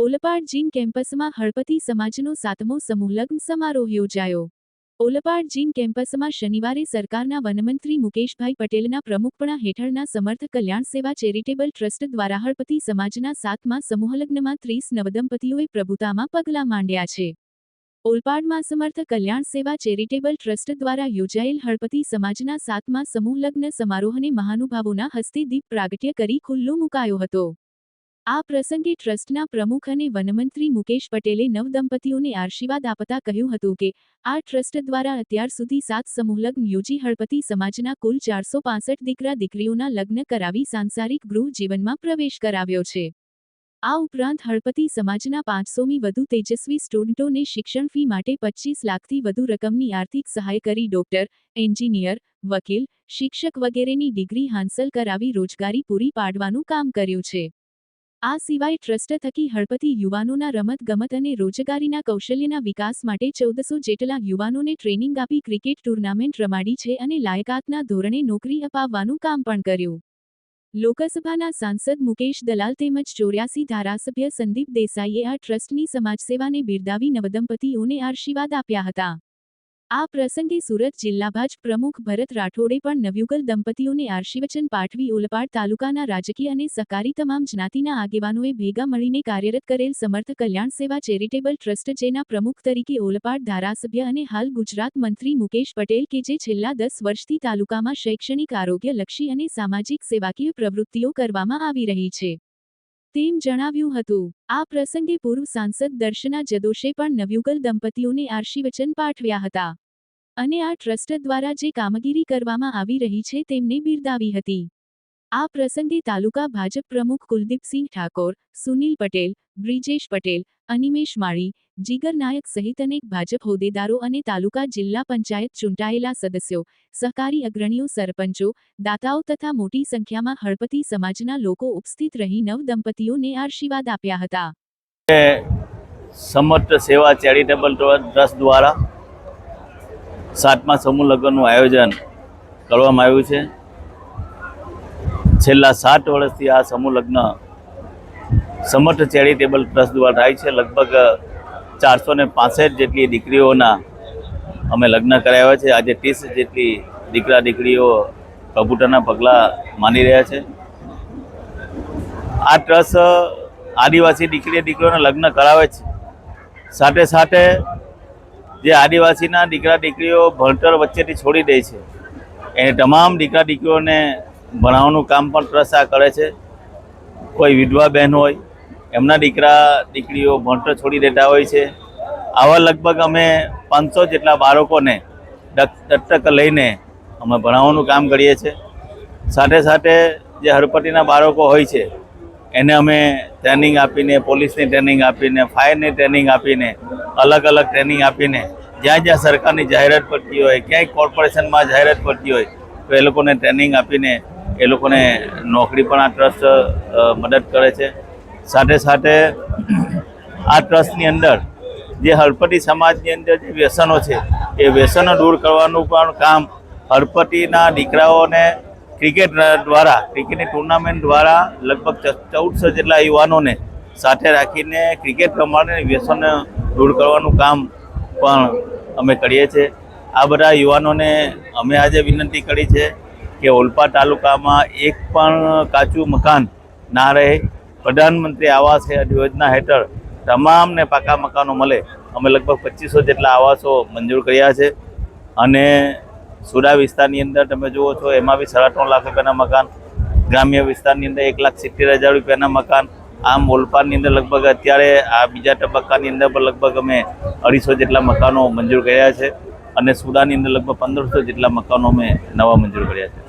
ઓલપાડ જીન કેમ્પસમાં હળપતિ સમાજનો સાતમો સમૂહલગ્ન સમારોહ યોજાયો. ઓલપાડ જીન કેમ્પસમાં શનિવારે સરકારના વનમંત્રી મુકેશભાઈ પટેલના પ્રમુખપણા હેઠળના સમર્થ કલ્યાણ સેવા ચેરિટેબલ ટ્રસ્ટ દ્વારા હળપતિ સમાજના સાતમા સમૂહલગ્નમાં ત્રીસ નવદંપતીઓએ પ્રભુતામાં પગલાં માંડ્યા છે. ઓલપાડમાં સમર્થ કલ્યાણ સેવા ચેરિટેબલ ટ્રસ્ટ દ્વારા યોજાયેલ હળપતિ સમાજના સાતમા સમૂહલગ્ન સમારોહને મહાનુભાવોના હસ્તે દીપ પ્રાગટ્ય કરી ખુલ્લો મુકાયો હતો. આ પ્રસંગે ટ્રસ્ટના પ્રમુખ અને વનમંત્રી મુકેશ પટેલે નવદંપતીઓને આશીર્વાદ આપતા કહ્યું હતું કે, આ ટ્રસ્ટ દ્વારા અત્યાર સુધી સાત સમૂહલગ્ન યોજી હળપતિ સમાજના કુલ ચારસો દીકરા દીકરીઓના લગ્ન કરાવી સાંસારિક ગૃહ જીવનમાં પ્રવેશ કરાવ્યો છે. આ ઉપરાંત હળપતિ સમાજના પાંચસોમી વધુ તેજસ્વી સ્ટુડન્ટોને શિક્ષણ ફી માટે પચીસ લાખથી વધુ રકમની આર્થિક સહાય કરી ડોક્ટર, એન્જિનિયર, વકીલ, શિક્ષક વગેરેની ડિગ્રી હાંસલ કરાવી રોજગારી પૂરી પાડવાનું કામ કર્યું છે. આ સિવાય ટ્રસ્ટ થકી હળપતિ યુવાનોના રમત ગમત અને રોજગારીના કૌશલ્યના વિકાસ માટે ચૌદસો જેટલા યુવાનોને ટ્રેનિંગ આપી ક્રિકેટ ટુર્નામેન્ટ રમાડી છે અને લાયકાતના ધોરણે નોકરી અપાવવાનું કામ પણ કર્યું. લોકસભાના સાંસદ મુકેશ દલાલ તેમજ ચોર્યાસી ધારાસભ્ય સંદીપ દેસાઈએ આ ટ્રસ્ટની સમાજસેવાને બિરદાવી નવદંપતિઓને આશીર્વાદ આપ્યા હતા. આ પ્રસંગે સુરત જિલ્લા ભાજપ પ્રમુખ ભરત રાઠોડે પણ નવયુગલ દંપતીઓને આશીર્વચન પાઠવી ઓલપાડ તાલુકાના રાજકીય અને સહકારી તમામ જ્ઞાતિના આગેવાનોએ ભેગા મળીને કાર્યરત કરેલ સમર્થ કલ્યાણ સેવા ચેરિટેબલ ટ્રસ્ટ જેના પ્રમુખ તરીકે ઓલપાડ ધારાસભ્ય અને હાલ ગુજરાત મંત્રી મુકેશ પટેલ કે જે છેલ્લા દસ વર્ષથી તાલુકામાં શૈક્ષણિક આરોગ્યલક્ષી અને સામાજિક સેવાકીય પ્રવૃત્તિઓ કરવામાં આવી રહી છે. તેમ જણાવ્યું હતું, આ પ્રસંગે પૂર્વ સાંસદ દર્શના જદોશે પણ નવયુગલ દંપતીઓને આશીર્વચન પાઠવ્યા હતા. અને આ ટ્રસ્ટ દ્વારા જે કામગીરી કરવામાં આવી રહી છે તેમને બિરદાવી હતી. આ પ્રસંગે તાલુકા ભાજપ પ્રમુખ કુલદીપસિંહ ઠાકોર, સુનિલ પટેલ, બ્રિજેશ પટેલ અનિમેશ માળી, જીગર નાયક સહિત અનેક ભાજપ હોદ્દેદારો અને તાલુકા જિલ્લા પંચાયત ચૂંટાયેલા સદસ્યો, સહકારી અગ્રણીઓ, સરપંચો, દાતાઓ તથા મોટી સંખ્યામાં હળપતિ સમાજના લોકો ઉપસ્થિત રહી નવ દંપતીઓને આશીર્વાદ આપ્યા હતા. સમર્થ સેવા ચેરિટેબલ ટ્રસ્ટ દ્વારા સાતમા સમૂહ લગ્નનું આયોજન કરવામાં આવ્યું છે. છેલ્લા સાત વર્ષથી આ સમૂહ લગ્ન સમર્થ ચેરિટેબલ ટ્રસ્ટ દ્વારા થાય છે. લગભગ ચારસો ને પાસઠ જેટલી દીકરીઓના અમે લગ્ન કરાવ્યા છે. આજે ત્રીસ જેટલી દીકરા દીકરીઓ પ્રભુતાના પગલાં માની રહ્યા છે. આ ટ્રસ્ટ આદિવાસી દીકરી દીકરીઓના લગ્ન કરાવે છે. સાથે સાથે જે આદિવાસીના દીકરા દીકરીઓ ભણતર વચ્ચેથી છોડી દે છે, એને તમામ દીકરા દીકરીઓને ભણાવવાનું કામ પણ ટ્રસ્ટ આ કરે છે. કોઈ વિધવા બહેન હોય એમના દીકરા, દીકરીઓ ભણતર છોડી દેતા હોય છે. આવા લગભગ અમે પાંચસો જેટલા બાળકોને દત્તક લઈને અમે ભણાવવાનું કામ કરીએ છીએ. સાથે સાથે જે હરપટીના બાળકો હોય છે, એને અમે ટ્રેનિંગ આપીને, પોલીસની ટ્રેનિંગ આપીને, ફાયરની ટ્રેનિંગ આપીને, અલગ અલગ ટ્રેનિંગ આપીને, જ્યાં જ્યાં સરકારની જાહેરાત પડતી હોય, ક્યાંય કોર્પોરેશનમાં જાહેરાત પડતી હોય, તો એ લોકોને ટ્રેનિંગ આપીને એ લોકોને નોકરી પણ આ ટ્રસ્ટ મદદ કરે છે. સાથે સાથે આ ટ્રસ્ટની અંદર જે હળપતિ સમાજની અંદર જે વ્યસનો છે, એ વ્યસનો દૂર કરવાનું પણ કામ હળપતિના દીકરાઓને ક્રિકેટ દ્વારા, ક્રિકેટની ટુર્નામેન્ટ દ્વારા લગભગ ચૌદસો જેટલા યુવાનોને સાથે રાખીને ક્રિકેટ પ્રમાણે વ્યસન દૂર કરવાનું કામ પણ અમે કરીએ છીએ. આ બધા યુવાનોને અમે આજે વિનંતી કરી છે કે ઓલપા તાલુકામાં એક પણ કાચું મકાન ના રહે. પ્રધાનમંત્રી આવાસ યોજના હેઠળ તમામને પાકા મકાનો મળે. અમે લગભગ પચીસો જેટલા આવાસો મંજૂર કર્યા છે. અને સુડા વિસ્તારની અંદર તમે જુઓ છો, એમાં બી સાડા ત્રણ લાખ રૂપિયાના મકાન, ગ્રામ્ય વિસ્તારની અંદર એક લાખ સિત્તેર હજાર રૂપિયાના મકાન. આમ ઓલપાડની અંદર લગભગ અત્યારે આ બીજા તબક્કાની અંદર પણ લગભગ અમે અઢીસો જેટલા મકાનો મંજૂર કર્યા છે. અને સુડાની અંદર લગભગ પંદરસો જેટલા મકાનો અમે નવા મંજૂર કર્યા છે.